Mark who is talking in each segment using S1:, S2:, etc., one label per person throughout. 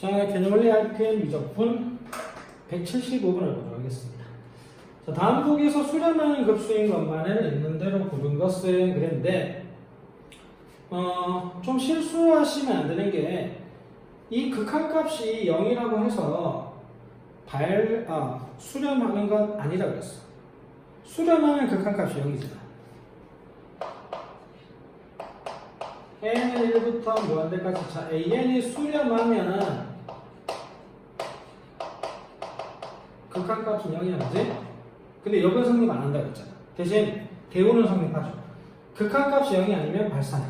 S1: 자, 개념원리 RPM 미적분 175번을 보도록 하겠습니다. 자, 다음 보기에서 수렴하는 급수인 것만을 있는 대로 고른 것은 그랬는데, 어, 좀 실수하시면 안 되는 게, 이 극한값이 0이라고 해서 발, 아, 수렴하는 건 아니라 그랬어. 수렴하는 극한값이 0이잖아. n은 1부터 무한대까지 자 an이 수렴하면 극한값은 0이야 그지? 근데 여기서 성립 안 한다 그랬잖아 대신 대우는 성립하죠 극한값이 0이 아니면 발산해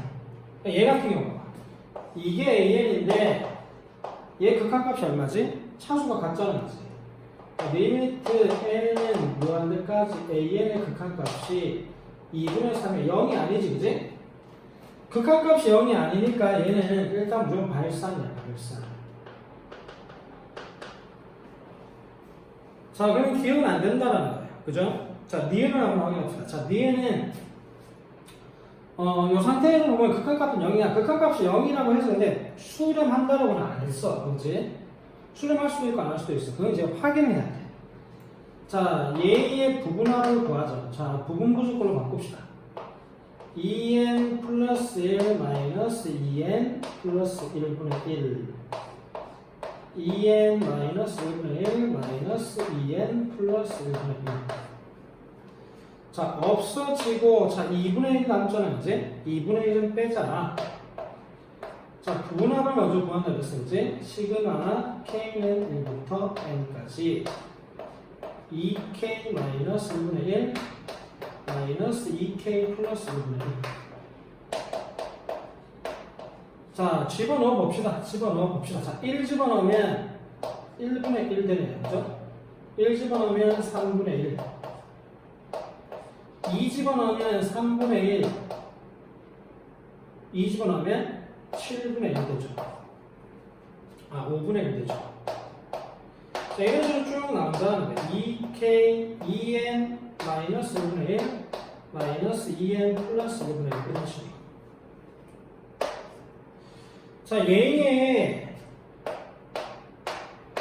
S1: 얘 같은 경우 봐 이게 an인데 얘 극한값이 얼마지? 차수가 같잖아 그지? 리미트 n은 무한대까지 an의 극한값이 2분의 3이 0이 아니지 그지? 극한값이 0이 아니니까 얘는 일단 무조건 발산이야, 발산. 자, 그럼 기억은 안 된다라는 거예요. 그죠? 자, 니은을 한번 확인합시다. 자, 니은은, 어, 요 상태에서 보면 극한값은 0이야. 극한값이 0이라고 해서 근데 수렴한다라고는 안 했어. 그지? 수렴할 수도 있고 안 할 수도 있어. 그건 이제 확인해야 돼. 자, 얘의 부분화를 구하자. 자, 부분 부수꼴로 바꿉시다. 2n 플러스 1 마이너스 2n 플러스 1분의 1 2n 마이너스 1분의 1 마이너스 2n 플러스 1분의 1 자, 없어지고 자, 2분의 1 남잖아 이제 2분의 1은 빼자 자, 분합을 먼저 구한다 그랬어 이제 시그마 k는 1부터 n까지 2k 마이너스 1분의 1 마이너스 2k 플러스 1분의 1. 자, 집어넣어 봅시다. 집어넣어 봅시다. 자, 1 집어넣으면 1분의 1 되네요. 그죠? 1 집어넣으면 3분의 1. 2 집어넣으면 3분의 1. 2 집어넣으면 7분의 1 되죠. 아, 5분의 1 되죠. 자, 이런 식으로 쭉 나온다는 거예요. 2k, 2n, 마이너스 1분의 1, 마이너스 2n 플러스 1분의 1 이런 식으로. 자, 얘의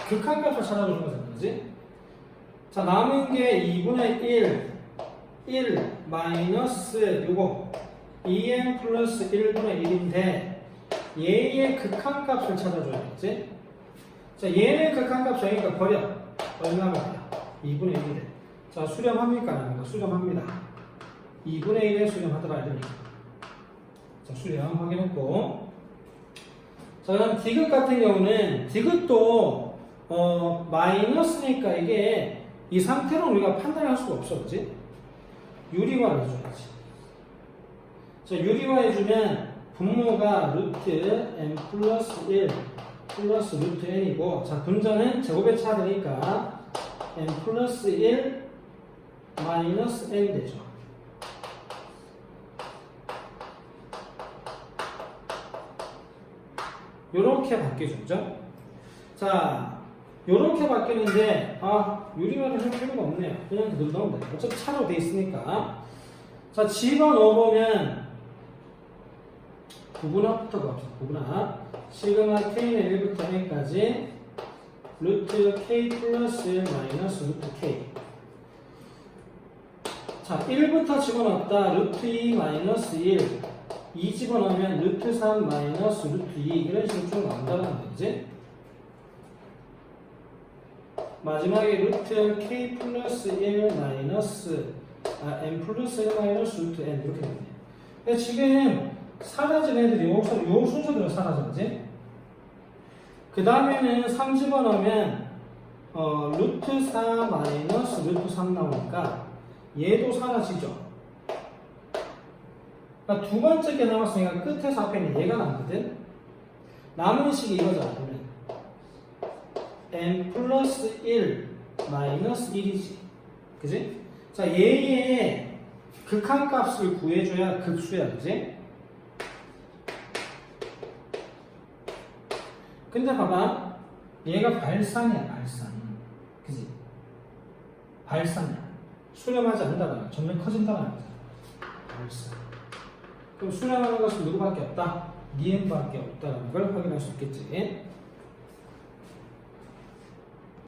S1: 극한값을 찾아보는 거잖아, 그지? 자, 남은 게 2분의 1, 1, 마이너스 요거 2n 플러스 1분의 1인데 얘의 극한값을 찾아줘야겠지? 자, 얘는 극한값 정의니까 버려. 얼마면 돼요? 2분의 1이 돼. 자, 수렴합니까? 아닙니까? 수렴합니다. 2분의 1에 수렴하더라, 이러니까. 자, 수렴 확인했고. 자, 그다음 디귿 같은 경우는 디귿도 어, 마이너스니까 이게 이 상태로 우리가 판단할 수가 없어, 그지? 유리화를 해줘야지. 자, 유리화 해주면 분모가 루트 n 플러스 1 플러스 루트 n이고, 자, 분자는 제곱의 차되니까 n 플러스 1 마이너스 n 되죠. 요렇게 바뀌죠, 그죠? 자, 요렇게 바뀌는데, 아, 유리화를 할 필요가 없네요. 그냥 넣으면 돼요. 어차피 차로 돼 있으니까. 자, 집어넣어보면, 구분합부터 갑시다. 구분합. 시그마 k는 1부터 n까지 루트 k 플러스 1 마이너스 루트 k. 자, 1부터 집어넣었다. 루트 2 마이너스 1. 2 집어넣으면 루트 3 마이너스 루트 2. 이런 식으로 쭉 나온다는 거지. 마지막에 루트 k 플러스 1 마이너스 아, n 플러스 1 마이너스 루트 n 이렇게 되네요. 근데 지금 사라진 애들이 요, 순- 요 순서대로 사라졌지? 그 다음에는 3 집어 넣으면 어, 루트 4 마이너스 루트 3 나오니까 얘도 사라지죠. 그러니까 두 번째 게 남았으니까 끝에서 앞에 있는 얘가 남거든. 남은 식이 이거잖아. N 플러스 1 마이너스 1이지. 그지? 자, 얘의 극한값을 구해줘야 극수야. 그지? 근데 봐봐. 얘가 발산이야, 발산. 그지? 발산이야. 수렴하지 않는다는 점점 커진다는 거잖아. 발산. 그럼 수렴하는 것은 누구밖에 없다? 니은밖에 없다는 걸 확인할 수 있겠지.